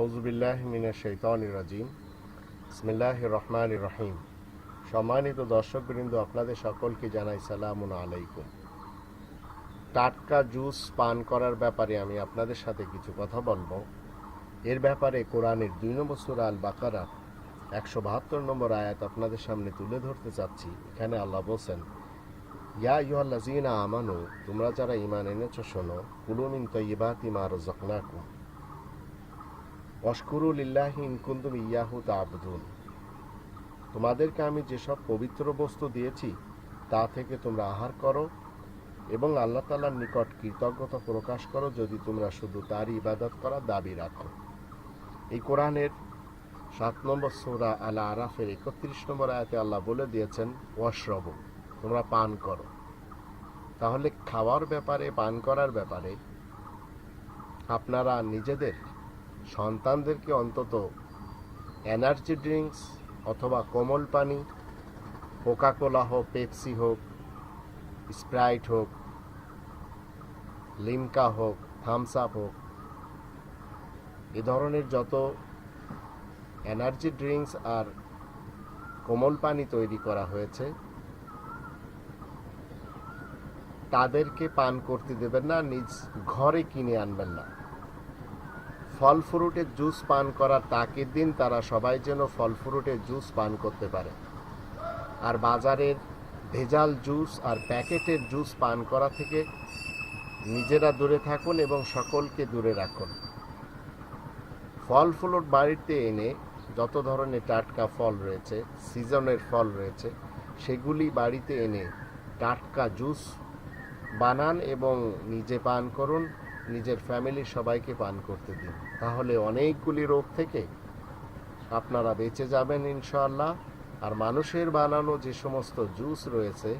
আউজুবিল্লাহ মিনা শৈতান রাজিম। রহিম। সম্মানিত দর্শকবৃন্দ, আপনাদের সকলকে জানাই সালামুন আলাইকুম। টাটকা জুস পান করার ব্যাপারে আমি আপনাদের সাথে কিছু কথা বলব। এর ব্যাপারে কোরআনের দুই নম্বর সুরা আল বাকারা একশো বাহাত্তর নম্বর আয়াত আপনাদের সামনে তুলে ধরতে চাচ্ছি। এখানে আল্লাহ বলছেন, ইয়া ইউহাল্লাজিনা আমানু, তোমরা যারা ইমান এনেছো শোনো কুলুমিন তৈবাতি মা রজকনাকুম অস্করুল ইল্লাহি ইনকুন্দুম ইয়াহু তাবদুন তোমাদেরকে আমি যেসব পবিত্র বস্তু দিয়েছি, তা থেকে তোমরা আহার করো এবং আল্লাহ তালার নিকট কৃতজ্ঞতা প্রকাশ করো যদি তোমরা শুধু তারই ইবাদত করার দাবি রাখো। এই কোরআনের সাত নম্বর সৌরা আলা আরাফের একত্রিশ নম্বর আয়াতে আল্লাহ বলে দিয়েছেন, ওয়াশরব, তোমরা পান করো। তাহলে খাওয়ার ব্যাপারে, পান করার ব্যাপারে আপনারা নিজেদের সন্তানদেরকে অন্তত এনার্জি ড্রিঙ্কস অথবা কোমল পানি কোকাকোলা হোক পেপসি হোক স্প্রাইট হোক লিমকা হোক থামস আপ হোক, এ ধরনের যত এনার্জি ড্রিঙ্কস আর কোমল পানি তৈরি করা হয়েছে, তাদেরকে পান করতে দেবেন না, নিজ ঘরে কিনে আনবেন না। ফল ফ্রুটের জুস পান করার তাকিদ দিন তারা সবাই যেন ফল ফ্রুটের জুস পান করতে পারে। আর বাজারের ভেজাল জুস আর প্যাকেটের জুস পান করা থেকে নিজেরা দূরে থাকুন এবং সকলকে দূরে রাখুন। ফল ফ্রুট বাড়িতে এনে যত ধরনের টাটকা ফল রয়েছে, সিজনের ফল রয়েছে, সেগুলি বাড়িতে এনে টাটকা জুস বানান এবং নিজে পান করুন। নিজের ফ্যামিলির সবাইকে পান করতে দিন। তাহলে অনেকগুলি রোগ থেকে আপনারা বেঁচে যাবেন ইনশাআল্লাহ। আর মানুষের বানানো যে সমস্ত জুস রয়েছে,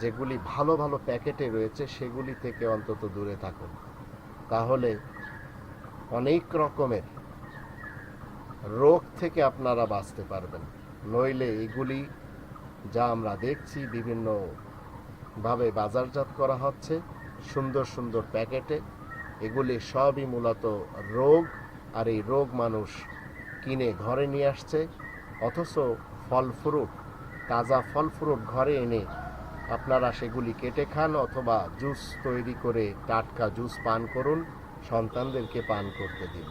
যেগুলি ভালো ভালো প্যাকেটে রয়েছে, সেগুলি থেকে অন্তত দূরে থাকুন। তাহলে অনেক রকমের রোগ থেকে আপনারা বাঁচতে পারবেন। নইলে এগুলি যা আমরা দেখছি বিভিন্নভাবে বাজারজাত করা হচ্ছে, সুন্দর সুন্দর প্যাকেটে এগুলি সবই মূলত রোগ, আর এই রোগ মানুষ কিনে ঘরে নিয়ে আসছে, অথচ ফল ফ্রুট, তাজা ফল ফ্রুট ঘরে এনে আপনারা সেগুলি কেটে খান অথবা জুস তৈরি করে টাটকা জুস পান করুন, সন্তানদেরকে পান করতে দিন।